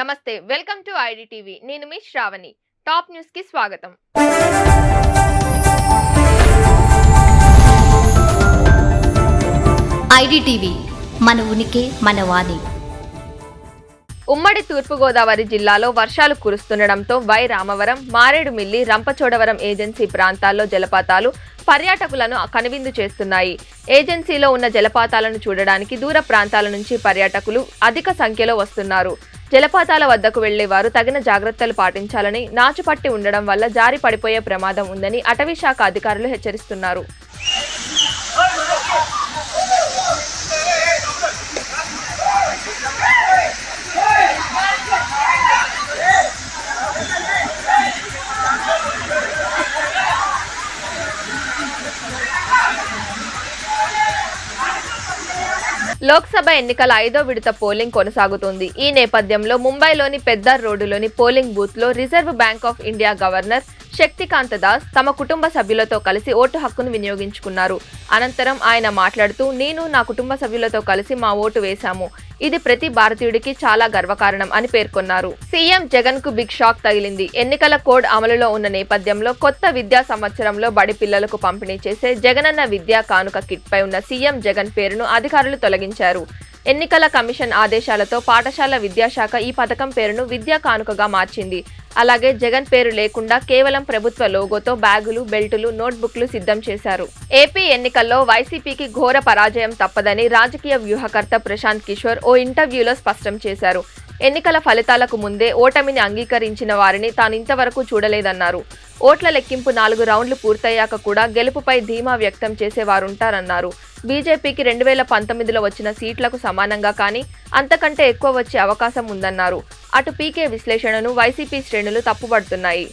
నమస్తే welcome to ID TV నేను మీ Shravani. Top న్యూస్కి స్వాగతం. ఐడిటీవీ మన ఉనికి మన వాణి. ఉమ్మడి తూర్పుగోదావరి జిల్లాలో వర్షాలు కురుస్తుండటంతో వై రామవరం మారేడుమిల్లి రంపచోడవరం ఏజెన్సీ ప్రాంతాల్లో జలపాతాలు పర్యాటకులను కనువిందు చేస్తున్నాయి. ఏజెన్సీలో ఉన్న జలపాతాలను చూడడానికి దూర ప్రాంతాల నుంచి పర్యాటకులు అధిక సంఖ్యలో వస్తున్నారు. జలపాతాల వద్దకు వెళ్ళేవారు తగిన జాగ్రత్తలు పాటించాలని నాచుపట్టి ఉండడం వల్ల జారి పడిపోయే ప్రమాదం ఉందని అటవీ శాఖ అధికారులు హెచ్చరిస్తున్నారు. లోక్సభ ఎన్నికల ఐదో విడత పోలింగ్ కొనసాగుతోంది. ఈ నేపథ్యంలో ముంబైలోని పెద్ద రోడ్డులోని పోలింగ్ బూత్లో Reserve Bank of India governor Shaktikanta Das తమ కుటుంబ సభ్యులతో కలిసి ఓటు హక్కును వినియోగించుకున్నారు. అనంతరం ఆయన మాట్లాడుతూ నేను నా కుటుంబ సభ్యులతో కలిసి మా ఓటు వేశాము. ఇది ప్రతి భారతీయుడికి చాలా గర్వకారణం అని పేర్కొన్నారు. సీఎం జగన్కు బిగ్ షాక్ తగిలింది. ఎన్నికల కోడ్ అమలులో ఉన్న నేపథ్యంలో కొత్త విద్యా సంవత్సరంలో బడి పిల్లలకు పంపిణీ చేసే జగనన్న విద్యా కానుక కిట్ పై ఉన్న సీఎం జగన్ పేరును అధికారులు తొలగించారు. ఎన్నికల కమిషన్ ఆదేశాలతో పాఠశాల విద్యాశాఖ ఈ పథకం పేరును విద్యా కానుకగా మార్చింది. అలాగే జగన్ పేరు లేకుండా కేవలం ప్రభుత్వ లోగోతో బ్యాగులు బెల్టులు నోట్బుక్లు సిద్ధం చేశారు. ఏపీ ఎన్నికల్లో వైసీపీకి ఘోర పరాజయం తప్పదని రాజకీయ వ్యూహకర్త ప్రశాంత్ కిషోర్ ఓ ఇంటర్వ్యూలో స్పష్టం చేశారు. ఎన్నికల ఫలితాలకు ముందే ఓటమిని అంగీకరించిన వారిని తాను ఇంతవరకు చూడలేదన్నారు. ఓట్ల లెక్కింపు నాలుగు రౌండ్లు పూర్తయ్యాక కూడా గెలుపుపై ధీమా వ్యక్తం చేసేవారుంటారన్నారు. బీజేపీకి రెండు వేల పంతొమ్మిదిలో వచ్చిన సీట్లకు సమానంగా కానీ అంతకంటే ఎక్కువ వచ్చే అవకాశం ఉందన్నారు. అటు పీకే విశ్లేషణను వైసీపీ శ్రేణులు తప్పుపడుతున్నాయి